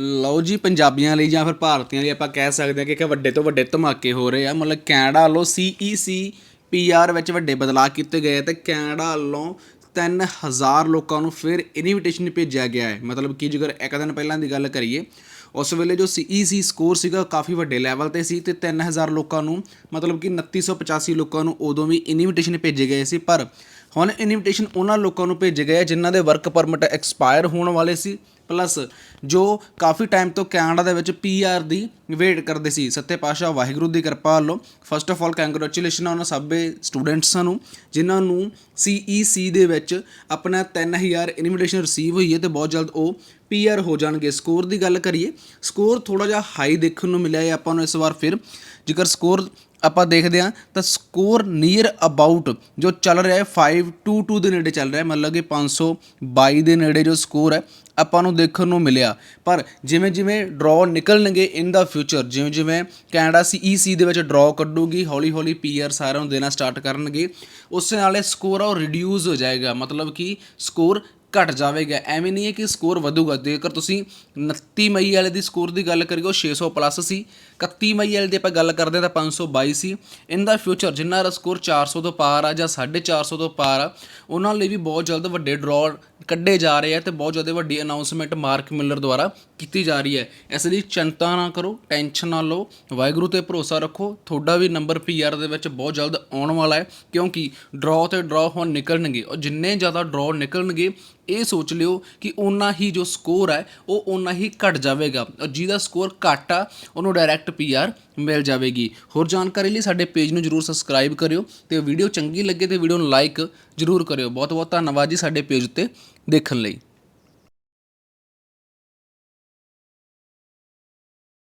ਲਓ ਜੀ, ਪੰਜਾਬੀਆਂ ਲਈ ਜਾਂ ਫਿਰ ਭਾਰਤੀਆਂ ਲਈ ਆਪਾਂ ਕਹਿ ਸਕਦੇ ਹਾਂ ਕਿ ਇੱਕ ਵੱਡੇ ਤੋਂ ਵੱਡੇ ਧਮਾਕੇ ਹੋ ਰਹੇ ਆ। ਮਤਲਬ ਕੈਨੇਡਾ ਵੱਲੋਂ ਸੀਈਸੀ ਪੀਆਰ ਵਿੱਚ ਵੱਡੇ ਬਦਲਾਅ ਕੀਤੇ ਗਏ ਤੇ ਕੈਨੇਡਾ ਵੱਲੋਂ 3000 ਲੋਕਾਂ ਨੂੰ ਫਿਰ ਇਨਵੀਟੇਸ਼ਨ ਭੇਜਿਆ ਗਿਆ ਹੈ। ਮਤਲਬ ਕਿ ਜੇਕਰ ਇੱਕ ਦਿਨ ਪਹਿਲਾਂ ਦੀ ਗੱਲ ਕਰੀਏ, ਉਸ ਵੇਲੇ ਜੋ ਸੀਈਸੀ ਸਕੋਰ ਸੀਗਾ ਉਹ ਕਾਫੀ ਵੱਡੇ ਲੈਵਲ ਤੇ ਸੀ ਤੇ 3000 ਲੋਕਾਂ ਨੂੰ, ਮਤਲਬ ਕਿ 2985 ਲੋਕਾਂ ਨੂੰ ਉਦੋਂ ਵੀ ਇਨਵੀਟੇਸ਼ਨ ਭੇਜੇ ਗਏ ਸੀ। ਪਰ ਹੁਣ ਇਨਵੀਟੇਸ਼ਨ ਉਹਨਾਂ ਲੋਕਾਂ ਨੂੰ ਭੇਜੇ ਗਏ ਜਿਨ੍ਹਾਂ ਦੇ ਵਰਕ ਪਰਮਿਟ ਐਕਸਪਾਇਰ ਹੋਣ ਵਾਲੇ ਸੀ। ਪਲੱਸ ਜੋ ਕਾਫੀ ਟਾਈਮ ਤੋਂ ਕੈਨੇਡਾ ਦੇ ਵਿੱਚ ਪੀਆਰ ਦੀ ਵੇਟ ਕਰਦੇ ਸੀ, ਸੱਤੇ ਪਾਤਸ਼ਾਹ ਵਾਹਿਗੁਰੂ ਦੀ ਕਿਰਪਾ ਵੱਲੋਂ। ਫਸਟ ਆਫ ਆਲ ਕੰਗ੍ਰੈਚੁਲੇਸ਼ਨ ਉਹਨਾਂ ਸਭੇ ਸਟੂਡੈਂਟਸਾਂ ਨੂੰ ਜਿਨ੍ਹਾਂ ਨੂੰ ਸੀਈਸੀ ਦੇ ਵਿੱਚ ਆਪਣਾ 3000 ਇਨਵੀਟੇਸ਼ਨ ਰਿਸੀਵ ਹੋਈ ਹੈ ਤੇ ਬਹੁਤ ਜਲਦ ਉਹ ਪੀਆਰ ਹੋ ਜਾਣਗੇ। ਸਕੋਰ ਦੀ ਗੱਲ ਕਰੀਏ ਸਕੋਰ ਥੋੜਾ ਜਿਹਾ ਹਾਈ ਦੇਖਣ ਨੂੰ ਮਿਲਿਆ ਹੈ ਆਪਾਂ ਨੂੰ ਇਸ ਵਾਰ ਫਿਰ। ਜੇਕਰ ਸਕੋਰ ਆਪਾਂ ਦੇਖਦੇ ਹਾਂ, ਤਾਂ ਸਕੋਰ ਨੀਅਰ ਅਬਾਊਟ ਜੋ ਚੱਲ ਰਿਹਾ ਹੈ 522 ਦੇ ਨੇੜੇ ਚੱਲ ਰਿਹਾ ਹੈ, ਮਤਲਬ ਕਿ 522 ਦੇ ਨੇੜੇ ਜੋ ਸਕੋਰ ਹੈ, ਆਪਾਂ ਨੂੰ ਦੇਖਣ ਨੂੰ ਮਿਲਿਆ। ਪਰ ਜਿਵੇਂ ਜਿਵੇਂ ਡਰਾਅ ਨਿਕਲਣਗੇ ਇਨ ਦਾ ਫਿਊਚਰ ਜਿਵੇਂ ਜਿਵੇਂ ਕੈਨੇਡਾ ਸੀਈਸੀ ਦੇ ਵਿੱਚ ਡਰਾਅ ਕੱਢੂਗੀ, ਹੌਲੀ ਹੌਲੀ ਪੀਆਰ ਸਾਰਿਆਂ ਨੂੰ ਦੇਣਾ ਸਟਾਰਟ ਕਰਨਗੇ, ਉਸੇ ਇਹ ਸਕੋਰ ਆ ਉਹ ਰਿਡਿਊਸ ਹੋ ਜਾਏਗਾ। ਮਤਲਬ ਕਿ ਸਕੋਰ ਘਟ ਜਾਵੇਗਾ। ਐਵੇਂ ਨਹੀਂ ਹੈ ਕਿ ਸਕੋਰ ਵਧੂਗਾ। ਜੇਕਰ ਤੁਸੀਂ 29 ਮਈ ਵਾਲੇ ਦੀ ਸਕੋਰ ਦੀ ਗੱਲ ਕਰੀਏ, ਉਹ 600 ਪਲੱਸ ਸੀ। 31 ਮਈ ਵਾਲੇ ਦੀ ਆਪਾਂ ਗੱਲ ਕਰਦੇ ਹਾਂ ਤਾਂ 522 ਸੀ ਇਨ ਦਾ ਫਿਊਚਰ ਜਿੰਨਾ ਦਾ ਸਕੋਰ 400 ਤੋਂ ਪਾਰ ਆ ਜਾਂ 450 ਤੋਂ ਪਾਰ ਆ, ਉਹਨਾਂ ਲਈ ਵੀ ਬਹੁਤ ਜਲਦ ਵੱਡੇ ਡਰਾਅ ਕੱਢੇ ਜਾ ਰਹੇ ਆ ਤੇ ਬਹੁਤ ਜ਼ਿਆਦਾ ਵੱਡੀ ਅਨਾਉਂਸਮੈਂਟ ਮਾਰਕ ਮਿਲਰ ਦੁਆਰਾ ਕੀਤੀ ਜਾ ਰਹੀ ਹੈ। ਇਸ ਲਈ ਚਿੰਤਾ ਨਾ ਕਰੋ ਟੈਨਸ਼ਨ ਨਾ ਲਓ। ਵਾਹਿਗੁਰੂ ਤੇ ਭਰੋਸਾ ਰੱਖੋ। ਤੁਹਾਡਾ ਵੀ ਨੰਬਰ ਪੀਆਰ ਦੇ ਵਿੱਚ ਬਹੁਤ ਜਲਦ ਆਉਣ ਵਾਲਾ ਹੈ। ਕਿਉਂਕਿ ਡਰਾਅ ਤੇ ਡਰਾਅ ਹੁਣ ਨਿਕਲਣਗੇ। ਔਰ ਜਿੰਨੇ ਜ਼ਿਆਦਾ ਡਰਾਅ ਨਿਕਲਣਗੇ ਇਹ ਸੋਚ ਲਿਓ ਕਿ ਓਨਾ ਹੀ ਜੋ ਸਕੋਰ ਹੈ, ਉਹ ਓਨਾ ਹੀ ਘਟ ਜਾਵੇਗਾ। ਔਰ ਜਿਹਦਾ ਸਕੋਰ ਘੱਟ ਆ, ਉਹਨੂੰ ਡਾਇਰੈਕਟ ਪੀਆਰ ਮਿਲ ਜਾਵੇਗੀ। ਹੋਰ ਜਾਣਕਾਰੀ ਲਈ ਸਾਡੇ ਪੇਜ ਨੂੰ ਜਰੂਰ ਸਬਸਕ੍ਰਾਈਬ ਕਰਿਓ ਤੇ ਵੀਡੀਓ ਚੰਗੀ ਲੱਗੇ ਤੇ ਵੀਡੀਓ ਨੂੰ ਲਾਈਕ ਜਰੂਰ ਕਰਿਓ। ਬਹੁਤ ਬਹੁਤ ਧੰਨਵਾਦ ਜੀ ਸਾਡੇ ਪੇਜ ਉੱਤੇ ਦੇਖਣ ਲਈ।